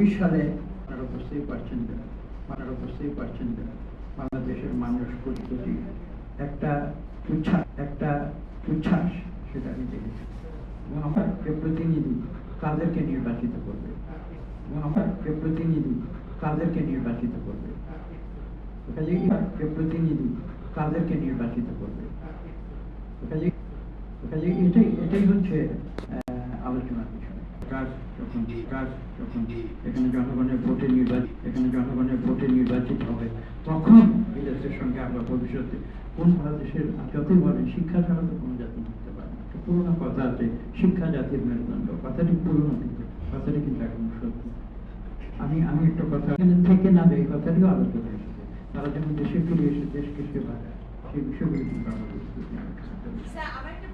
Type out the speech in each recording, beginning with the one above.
চব্বিশ সালে আপনারা বুঝতেই পারছেন যে, আপনারা বুঝতেই পারছেন যে, বাংলাদেশের মানুষ কোটি একটা একটা উচ্ছ্বাস সেটা আমি দেখেছি। এবং আমার প্রতিনিধি কাদেরকে নির্বাচিত করবে? এবং আমার প্রতিনিধি কাদেরকে নির্বাচিত করবে? কাজে প্রতিনিধি কাদেরকে নির্বাচিত করবে? কাজে কাজে এটাই এটাই হচ্ছে আহ, আলোচনার বিষয় কাজ যখন কাজ যখন এখানে জনগণের ভোটে নির্বাচিত এখানে জনগণের ভোটে নির্বাচিত হবে। তখন এই দেশের সঙ্গে আমরা ভবিষ্যতে কোন বাংলাদেশের যতই বলেন শিক্ষা ছাড়া তো কোনো জাতি থাকতে পারে একটা পুরোনো কথা আছে শিক্ষা জাতির মেরুদণ্ড। কথাটি পুরোনো কিন্তু কথাটি কিন্তু এখন সত্য। আমি আমি একটা কথা এখানে থেকে না এই কথাটিও আলোচনা এসেছে তারা যখন দেশে ফিরে এসে দেশকে সেবা সেই বিষয়গুলি কিন্তু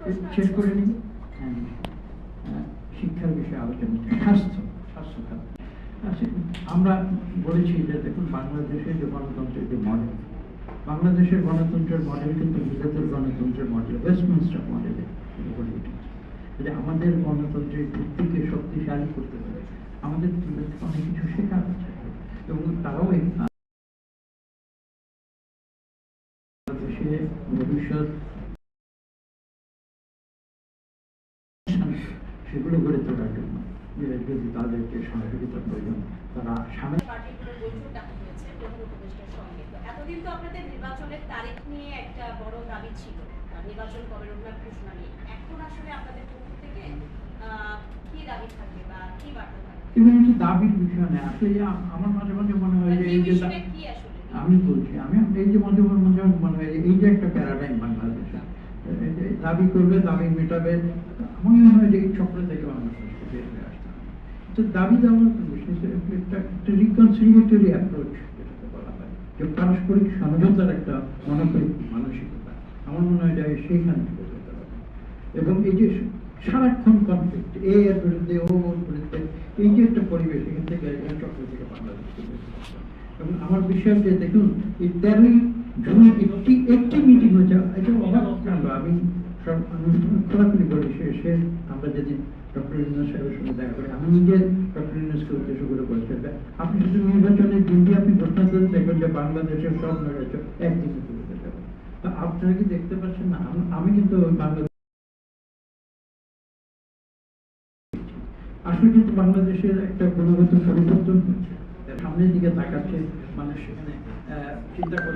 প্রশ্ন শেষ করে নিই হ্যাঁ, হ্যাঁ, শিক্ষার বিষয়ে আলোচনা হচ্ছে। স্বাস্থ্য স্বাস্থ্য খাত আমরা বলেছি যে দেখুন বাংলাদেশের যে গণতন্ত্রের যে মডেল বাংলাদেশের গণতন্ত্রের মডেল কিন্তু বিগতের গণতন্ত্রের মডেল ওয়েস্টমিনস্টার মডেলে গড়ে উঠেছে। যে আমাদের গণতন্ত্রের ভিত্তিকে শক্তিশালী করতে হবে আমাদের অনেক কিছু শেখার আছে। এবং তারাও এই ভবিষ্যৎ সেগুলো গড়ে তোলার জন্য। যদি তাদেরকে সহযোগিতা প্রয়োজন তারা সামনে তো এতদিন তো আপনাদের নির্বাচনের তারিখ নিয়ে একটা বড় দাবি ছিল। নির্বাচন কবে রোডম্যাপ ঘোষণা এখন আসলে আপনাদের পক্ষ থেকে কি দাবি থাকবে বা কি বার্তা থাকবে? এবং এই দাবির বিষয় আসলে আমার মাঝে মাঝে মনে হয় যে এই যে আমি বলছি আমি এই যে মাঝে মাঝে মাঝে মনে হয় যে এই যে একটা প্যারাডাইম বাংলাদেশে। দাবি করবে দাবি মেটাবে মনে হয় যে চক্র থেকে বের হয়ে আসতে হবে। তো দাবি বিশেষ একটা রিকনসিলিয়েটরি অ্যাপ্রোচ যে পারস্পরিক সমঝোতার একটা মানসিকতা। আমার মনে হয় যে সেইখান থেকে এবং এই যে সারাক্ষণ কনফ্লিক্ট এ এর বিরুদ্ধে, ও ওর বিরুদ্ধে, এই যে একটা পরিবেশ, এখান থেকে চক্র থেকে বাংলাদেশকে বের এবং আমার বিশ্বাস যে দেখুন, এই তেরোই জুন একটি একটি মিটিং হয়েছে, এটা অবাক কাণ্ড আমি খোলাখুলি বলি সে আমরা যেদিন ডক্টর ইউনুস সাহেবের সঙ্গে দেখা করি, আমি নিজে ডক্টর ইউনুসকে উদ্দেশ্য করে বলছি আপনি শুধু নির্বাচনের দিন দিয়ে আপনি ঘোষণা করে দেখবেন যে বাংলাদেশের সব নড়েছে একদিনে তুলে দিতে হবে। তা আপনারা কি দেখতে পাচ্ছেন না? আমি কিন্তু বাংলাদেশ আসলে কিন্তু বাংলাদেশের একটা গুণগত পরিবর্তন হচ্ছে। সামনের দিকে তাকাচ্ছে মানুষ সেখানে চিন্তা করে